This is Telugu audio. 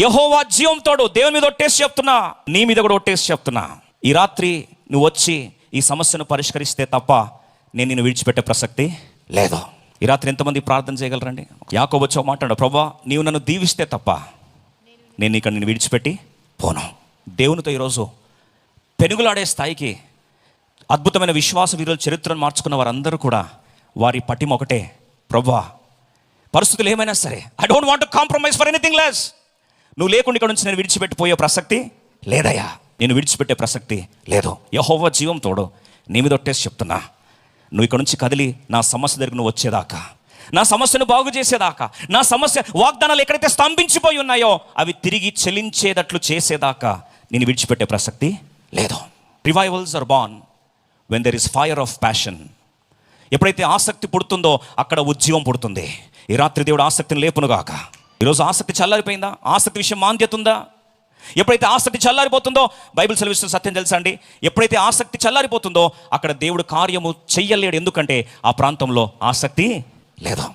యహోవా జీవంతోడు దేవుని మీద ఒట్టేసి చెప్తున్నా నీ మీద కూడా ఒట్టేసి చెప్తున్నా. ఈ రాత్రి నువ్వు వచ్చి ఈ సమస్యను పరిష్కరిస్తే తప్ప నేను నిన్ను విడిచిపెట్టే ప్రసక్తి లేదు. ఈ రాత్రి ఎంతమంది ప్రార్థన చేయగలరండి? యాకోబు వచ్చి ఒక మాట ప్రభా నీవు నన్ను దీవిస్తే తప్ప నేను ఇక్కడ నిన్ను విడిచిపెట్టి పోను. దేవునితో ఈరోజు పెనుగులాడే స్థాయికి అద్భుతమైన విశ్వాస వీరుల చరిత్రను మార్చుకున్న వారందరూ కూడా వారి పటిమ ఒకటే ప్రభా పరిస్థితులు ఏమైనా సరే I don't want compromise for anything less నువ్వు లేకుండా ఇక్కడ నుంచి నేను విడిచిపెట్టిపోయే ప్రసక్తి లేదయ్యా. నేను విడిచిపెట్టే ప్రసక్తి లేదు. యహోవ జీవం తోడు. నీ మీద ఒట్టేసి చెప్తున్నా. నువ్వు ఇక్కడ నుంచి కదిలి నా సమస్య దగ్గర నువ్వు వచ్చేదాకా. నా సమస్యను బాగు చేసేదాకా. నా సమస్య వాగ్దానాలు ఎక్కడైతే స్తంభించిపోయి ఉన్నాయో అవి తిరిగి చెలించేటట్లు చేసేదాకా నేను విడిచిపెట్టే ప్రసక్తి లేదు. Revivals are born when there is fire of passion ఎప్పుడైతే ఆసక్తి పుడుతుందో అక్కడ ఉద్యమం పుడుతుంది. ఈ రాత్రి దేవుడు ఆసక్తిని లేపునుగాక. ఈరోజు ఆసక్తి చల్లారిపోయిందా? ఆసక్తి విషయం మాంద్యత ఉందా? ఎప్పుడైతే ఆసక్తి చల్లారిపోతుందో బైబిల్ సెలవిస్తున్న సత్యం తెలుసా అండి? ఎప్పుడైతే ఆసక్తి చల్లారిపోతుందో అక్కడ దేవుడు కార్యము చెయ్యలేడు. ఎందుకంటే ఆ ప్రాంతంలో ఆసక్తి లేదా.